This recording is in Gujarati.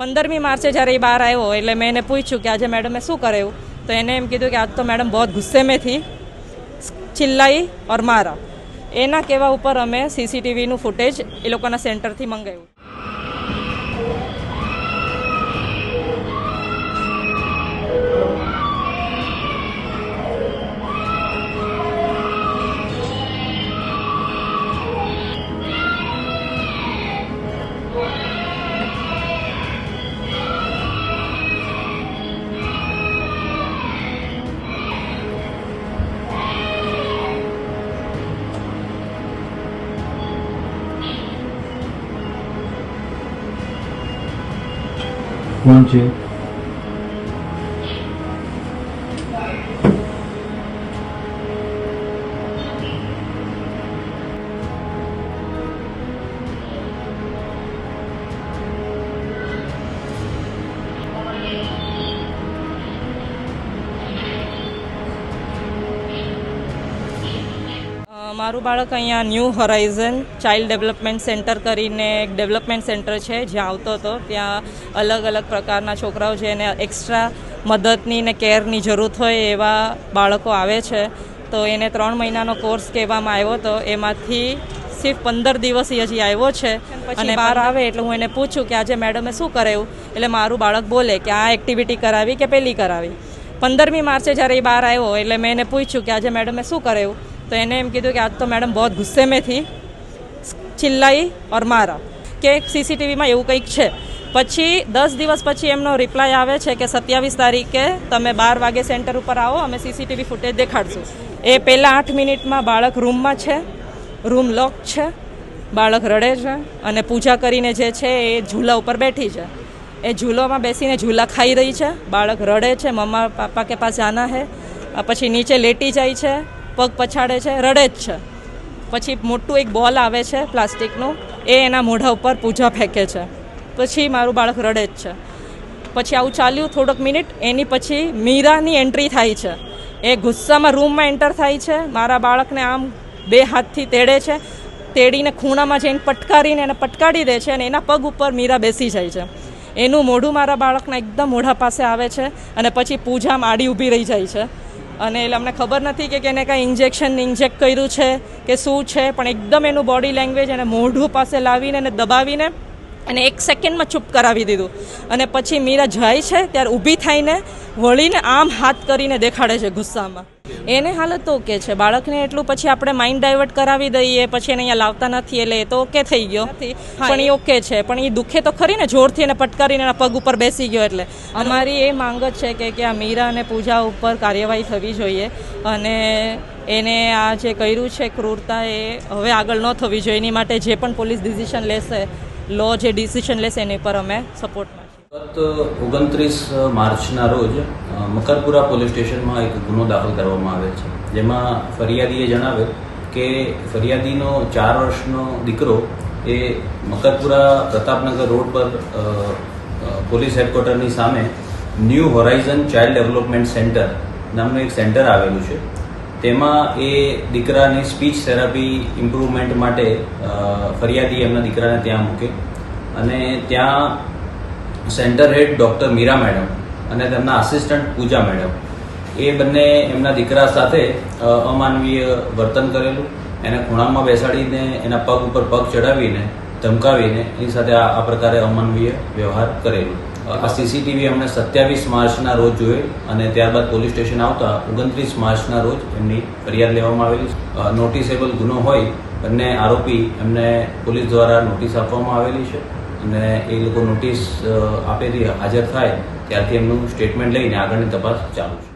પંદરમી માર્ચે જ્યારે એ બહાર આવ્યો એટલે મેં એને પૂછ્યું કે આજે મેડમે શું કરાયું? તો એને એમ કીધું કે આજ તો મેડમ બહુ ગુસ્સે મેં થી ચિલ્લાઈ ઓર મારા એના કહેવા ઉપર અમે સીસીટીવીનું ફૂટેજ એ લોકોના સેન્ટરથી મંગાવ્યું. કોણ છે મારું બાળક અહીંયા new horizon child development centre કરીને એક ડેવલપમેન્ટ સેન્ટર છે જ્યાં આવતો હતો. ત્યાં અલગ અલગ પ્રકારના છોકરાઓ છે એને એક્સ્ટ્રા મદદની ને કેરની જરૂરત હોય એવા બાળકો આવે છે. તો એને ત્રણ મહિનાનો કોર્સ કહેવામાં આવ્યો હતો એમાંથી સિર્ફ પંદર દિવસ એ હજી આવ્યો છે. અને બહાર આવે એટલે હું એને પૂછું કે આજે મેડમે શું કરાવ્યું એટલે મારું બાળક બોલે કે આ એક્ટિવિટી કરાવી કે પેલી કરાવી? પંદરમી માર્ચે જ્યારે એ બહાર આવ્યો એટલે મેં એને પૂછ્યું કે આજે મેડમે શું કરાયું? તો એને એમ કીધું કે આજ તો મેડમ બહુ ગુસ્સે મેં થી. ચિલ્લાઈ ઓર મારા. કે સીસીટીવીમાં એવું કંઈક છે. પછી દસ દિવસ પછી એમનો રિપ્લાય આવે છે કે સત્યાવીસ તારીખે તમે બાર વાગે સેન્ટર ઉપર આવો, અમે સીસીટીવી ફૂટેજ દેખાડશું. એ પહેલાં આઠ મિનિટમાં બાળક રૂમમાં છે, રૂમ લોક છે, બાળક રડે છે અને પૂજા કરીને જે છે એ ઝૂલા ઉપર બેઠી છે. એ ઝૂલોમાં બેસીને ઝૂલા ખાઈ રહી છે. બાળક રડે છે. મમ્મા પાપા કે પાસ જાના હે. પછી નીચે લેટી જાય છે. પગ પછાડે છે. રડે જ છે. પછી મોટું એક બોલ આવે છે પ્લાસ્ટિકનું. એ એના મોઢા ઉપર પૂજા ફેંકે છે. પછી મારું બાળક રડે જ છે. પછી આવું ચાલ્યું થોડોક મિનિટ. એની પછી મીરાની એન્ટ્રી થાય છે. એ ગુસ્સામાં રૂમમાં એન્ટર થાય છે. મારા બાળકને આમ બે હાથથી તેડે છે. તેડીને ખૂણામાં જઈને પટકારીને એને પટકાડી દે છે અને એના પગ ઉપર મીરા બેસી જાય છે. એનું મોઢું મારા બાળકના એકદમ મોઢા પાસે આવે છે અને પછી પૂજામાં આડી ઊભી રહી જાય છે. અને એટલે અમને ખબર નથી કે એને કાંઈ ઇન્જેક્શન ઇન્જેક્ટ કર્યું છે કે શું છે, પણ એકદમ એનું બોડી લેંગ્વેજ અને મોઢું પાસે લાવીને એને દબાવીને અને એક સેકન્ડમાં ચૂપ કરાવી દીધું. અને પછી મીરા જાય છે ત્યારે ઊભી થઈને વળીને આમ હાથ કરીને દેખાડે છે ગુસ્સામાં. એને હાલત તો ઓકે છે. બાળકને એટલું પછી આપણે માઇન્ડ ડાયવર્ટ કરાવી દઈએ પછી એને અહીંયા લાવતા નથી એટલે એ તો ઓકે થઈ ગયો. પણ એ ઓકે છે. પણ એ દુખે તો ખરી ને જોરથી એને પટકારીને એના પગ ઉપર બેસી ગયો એટલે. અમારી એ માંગ જ છે કે કે આ મીરા અને પૂજા ઉપર કાર્યવાહી થવી જોઈએ. અને એને આ જે કર્યું છે ક્રૂરતા એ હવે આગળ ન થવી જોઈએ. એની માટે જે પણ પોલીસ ડિસિશન લેશે લો જે ડિસિઝન લેશે એની પર અમે સપોર્ટમાં ગત ઓગણત્રીસ માર્ચના રોજ મકરપુરા પોલીસ સ્ટેશનમાં એક ગુનો દાખલ કરવામાં આવેલ છે. જેમાં ફરિયાદીએ જણાવેલ કે ફરિયાદીનો ચાર વર્ષનો દીકરો એ મકરપુરા પ્રતાપનગર રોડ પર પોલીસ હેડક્વાર્ટરની સામે new horizon child development centre નામનું એક સેન્ટર આવેલું છે. તેમાં એ દીકરાની સ્પીચ થેરાપી ઇમ્પ્રુવમેન્ટ માટે ફરિયાદી એમના દીકરાને ત્યાં મૂકે. અને ત્યાં centre head doctor Meera madam અને તેમના આસિસ્ટન્ટ પૂજા મેડમ એ બંને એમના દીકરા સાથે અમાનવીય વર્તન કરેલું. એને ખૂણામાં બેસાડીને, એના પગ ઉપર પગ ચડાવીને, ધમકાવીને, એની સાથે આ પ્રકારે અમાનવીય વ્યવહાર કરેલું. સીસીટીવી અમને સત્યાવીસ માર્ચના રોજ જોઈએ અને ત્યારબાદ પોલીસ સ્ટેશન આવતા ઓગણત્રીસ માર્ચના રોજ એમની ફરિયાદ લેવામાં આવેલી નોટિસેબલ ગુનો હોય બંને આરોપી એમને પોલીસ દ્વારા નોટિસ આપવામાં આવેલી છે અને એ લોકો નોટિસ આપેલી હાજર થાય ત્યારથી એમનું સ્ટેટમેન્ટ લઈને આગળની તપાસ ચાલુ છે.